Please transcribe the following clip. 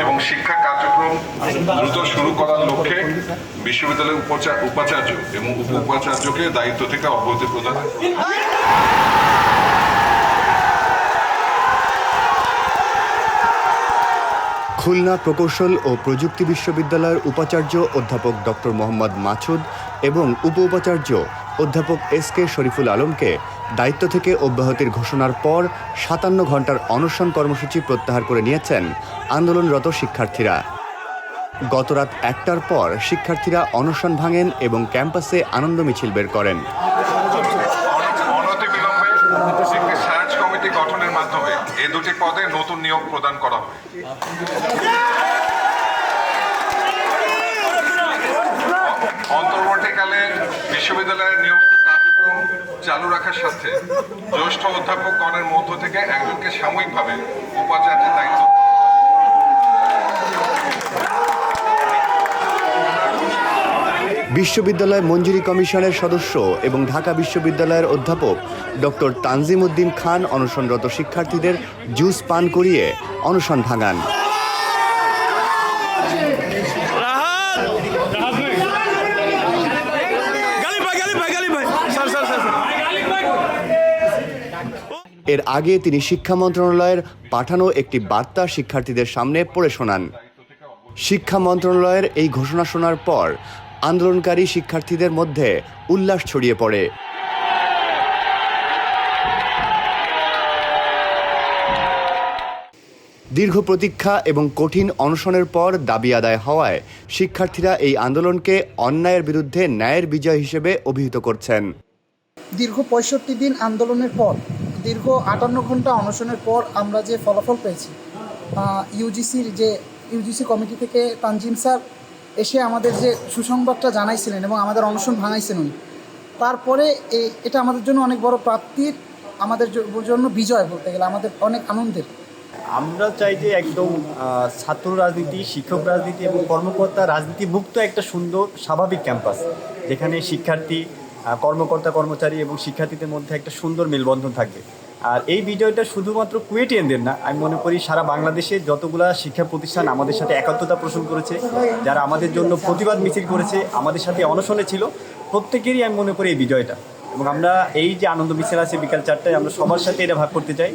এবং শিক্ষা কার্যক্রম দ্রুত শুরু করার লক্ষ্যে বিশ্ববিদ্যালয়ের উপচা- উপাচার্য এবং উপ উপাচার্যকে দায়িত্ব থেকে অব্যাহতি প্রদান খুলনা প্রকৌশল ও প্রযুক্তি বিশ্ববিদ্যালয়ের উপাচার্য অধ্যাপক ডক্টর মোহাম্মদ মাছুদ এবং উপ উপাচার্য অধ্যাপক এস কে শরীফুল আলমকে দায়িত্ব থেকে অব্যাহতির ঘোষণার পর সাতান্ন ঘণ্টার অনশন কর্মসূচি প্রত্যাহার করে নিয়েছেন আন্দোলনরত শিক্ষার্থীরা। গতরাত একটার পর শিক্ষার্থীরা অনশন ভাঙেন এবং ক্যাম্পাসে আনন্দ মিছিল বের করেন। গঠনের মাধ্যমে এই দুটি পদে নতুন নিয়োগ প্রদান করা হবে বিশ্ববিদ্যালয়ের নিয়মিত কার্যক্রম চালু রাখার সাথে জ্যেষ্ঠ অধ্যাপকগণের মধ্য থেকে একজনকে সাময়িকভাবে উপাচার্যের দায়িত্ব বিশ্ববিদ্যালয় মঞ্জুরি কমিশনের সদস্য এবং ঢাকা বিশ্ববিদ্যালয়ের অধ্যাপক ডক্টর তানজিম উদ্দিন খান অনশনরত শিক্ষার্থীদের জুস পান করিয়ে অনশন ভাঙান গালি ভাই গালি ভাই গালি ভাই স্যার স্যার স্যার এর আগে তিনি শিক্ষা মন্ত্রণালয়ের পাঠানো একটি বার্তা শিক্ষার্থীদের সামনে পড়ে শোনান। শিক্ষা মন্ত্রণালয়ের এই ঘোষণা শোনার পর আন্দোলনকারী শিক্ষার্থীদের মধ্যে উল্লাস ছড়িয়ে পড়ে। দীর্ঘ প্রতীক্ষা এবং কঠিন অনশনের পর দাবি আদায় হওয়ায় শিক্ষার্থীরা এই আন্দোলনকে অন্যায়ের বিরুদ্ধে ন্যায়ের বিজয় হিসেবে অভিহিত করছেন। দীর্ঘ পঁয়ষট্টি দিন আন্দোলনের পর দীর্ঘ আটান্ন ঘণ্টা অনশনের পর আমরা যে ফলাফল পেয়েছি ইউজিসির যে, ইউজিসি কমিটি থেকে তানজিম স্যার এসে আমাদের যে সুসংবাদটা জানাইছিলেন এবং আমাদের অনশন ভাঙাইছেন উনি। তারপরে এটা আমাদের জন্য অনেক বড় প্রাপ্তির, আমাদের জন্য বিজয় বলতে গেলে, আমাদের অনেক আনন্দের। আমরা চাই যে একদম ছাত্র রাজনীতি, শিক্ষক রাজনীতি এবং কর্মকর্তা রাজনীতি মুক্ত একটা সুন্দর, স্বাভাবিক ক্যাম্পাস, যেখানে শিক্ষার্থী কর্মকর্তা, কর্মচারী এবং শিক্ষার্থীদের মধ্যে একটা সুন্দর মেলবন্ধন থাকবে। আর এই বিজয়টা শুধুমাত্র কুয়েটিয়ানদের না, আমি মনে করি সারা বাংলাদেশে যতগুলা শিক্ষা প্রতিষ্ঠান আমাদের সাথে একাত্মতা পোষণ করেছে, যারা আমাদের জন্য প্রতিবাদ মিছিল করেছে, আমাদের সাথে অনশনে ছিল, প্রত্যেকেরই আমি মনে করি এই বিজয়টা এবং আমরা এই যে আনন্দ মিছিল আছে বিকাল চারটায়, আমরা সবার সাথে এটা ভাগ করতে চাই।